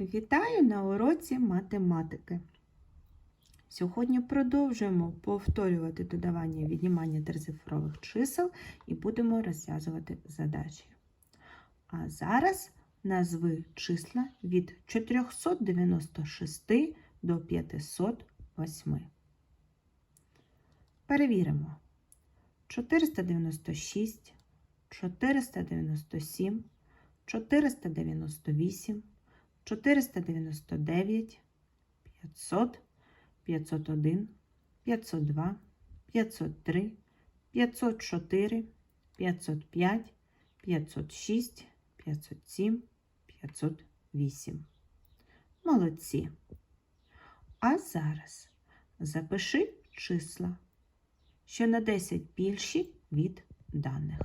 Вітаю на уроці математики. Сьогодні продовжуємо повторювати додавання віднімання трицифрових чисел і будемо розв'язувати задачі. А зараз назви числа від 496 до 508. Перевіримо. 496, 497, 498, 499, 500, 501, 502, 503, 504, 505, 506, 507, 508. Молодці. А зараз запиши числа, що на 10 більші від даних.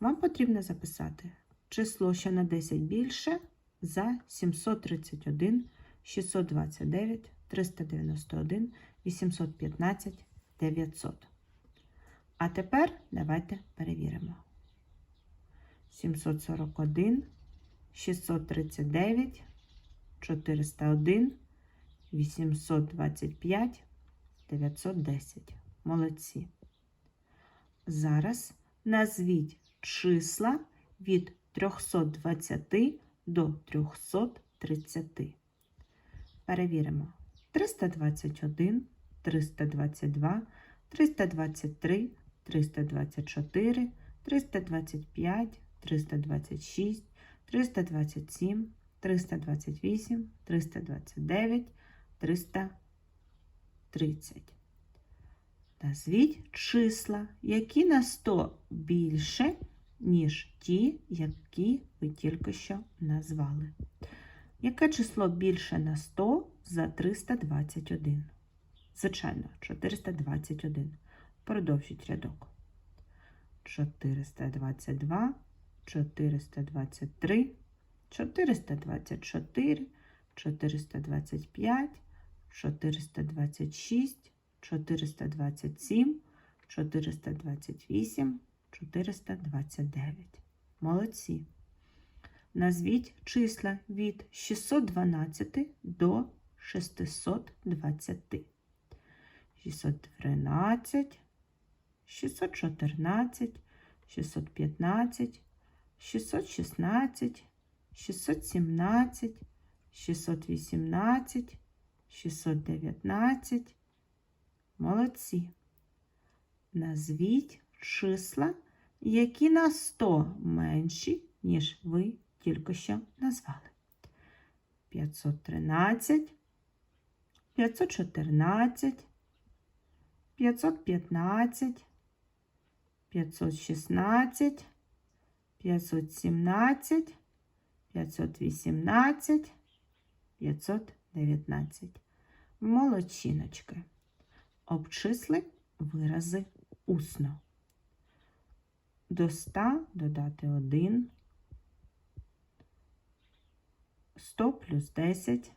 Вам потрібно записати число, що на 10 більше за 731, 629, 391, 815, 900. А тепер давайте перевіримо. 741, 639, 401, 825, 910. Молодці. Зараз назвіть числа від 320 до 330. Перевіримо. 321, 322, 323, 324, 325, 326, 327, 328, 329, 330. Назвіть числа, які на 100 більше, ніж ті, які ви тільки що назвали. Яке число більше на 100 за 321? Звичайно, 421. Продовжіть рядок. 422, 423, 424, 425, 426, 427, 428, 429. Молодці. Назвіть числа від 612 до 620. 613, 614, 615, 616, 617, 618, 619. Молодці. Назвіть числа, які на 100 менші, ніж ви тільки що назвали. 513, 514, 515, 516, 517, 518, 519. Молодчиночки. Обчисли вирази усно. До 100 додати 1. 100 плюс 10,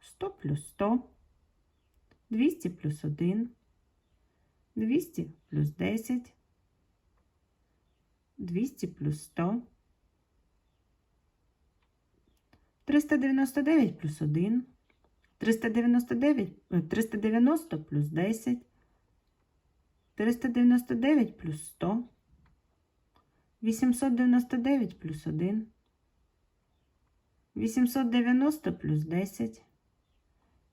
100 плюс 100, 200 плюс 1, 200 плюс 10, 200 плюс 100, 399 плюс 1, 399, е, 390 плюс 10, 399 плюс 100, 899 плюс 1, 890 плюс 10,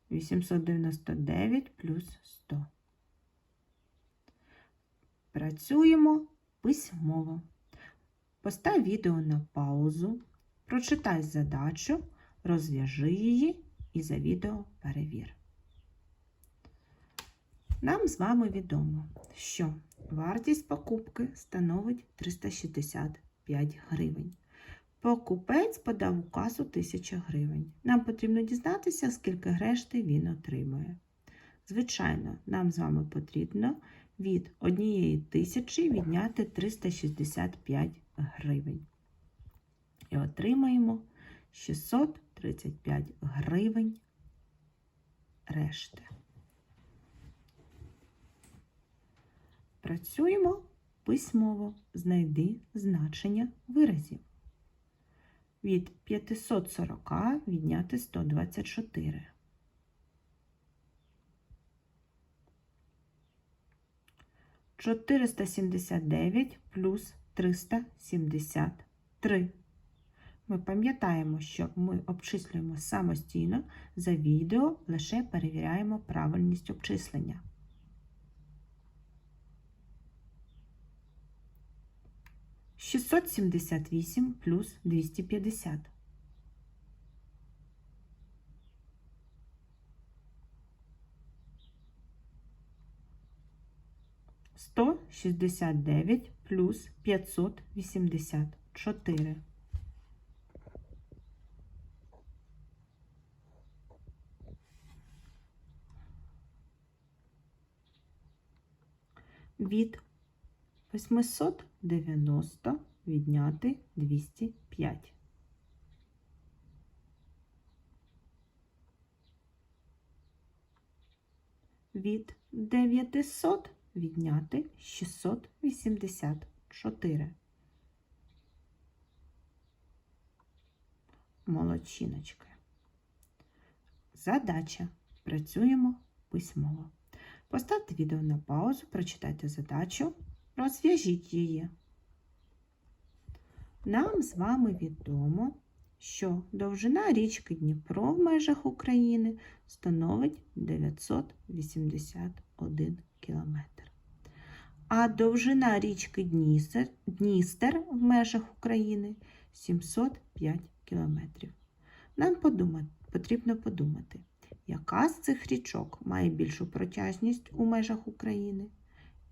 899 плюс 100. Працюємо письмово. Постав відео на паузу, прочитай задачу, розв'яжи її і за відео перевір. Нам з вами відомо, що вартість покупки становить 365 гривень. Покупець подав у касу 1000 гривень. Нам потрібно дізнатися, скільки решти він отримує. Звичайно, нам з вами потрібно від однієї тисячі відняти 365 гривень. І отримаємо 635 гривень решти. Працюємо письмово. Знайди значення виразів. Від 540 відняти 124. Чотириста сімдесят дев'ять плюс триста сімдесят три. Ми пам'ятаємо, що ми обчислюємо самостійно, за відео лише перевіряємо правильність обчислення. Шістсот сімдесят вісім плюс двісті п'ятдесят. Сто шістдесят дев'ять плюс п'ятсот вісімдесят чотири. від 890 відняти 205. Від 900 відняти 684. Молодчиночки. Задача. Працюємо письмово. Поставте відео на паузу, прочитайте задачу, розв'яжіть її. Нам з вами відомо, що довжина річки Дніпро в межах України становить 981 км. А довжина річки Дністер, Дністер в межах України 705 км. Нам подумати, потрібно подумати, яка з цих річок має більшу протяжність у межах України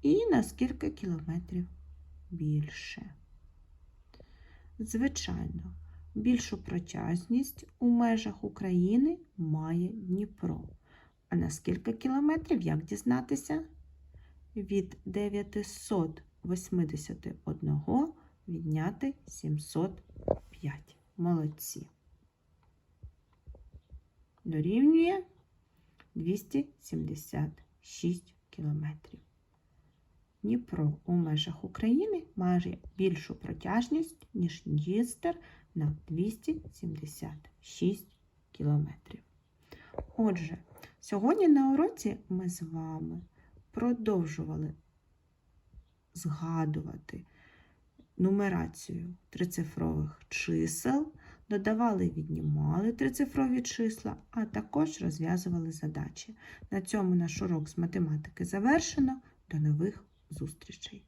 і на скільки кілометрів більше. Звичайно, більшу протяжність у межах України має Дніпро. А на скільки кілометрів, як дізнатися? Від 981 відняти 705. Молодці дорівнює 276 кілометрів. Дніпро у межах України має більшу протяжність, ніж Дністер на 276 кілометрів. Отже, сьогодні на уроці ми з вами продовжували згадувати нумерацію трицифрових чисел додавали і віднімали трицифрові числа, а також розв'язували задачі. На цьому наш урок з математики завершено. До нових зустрічей!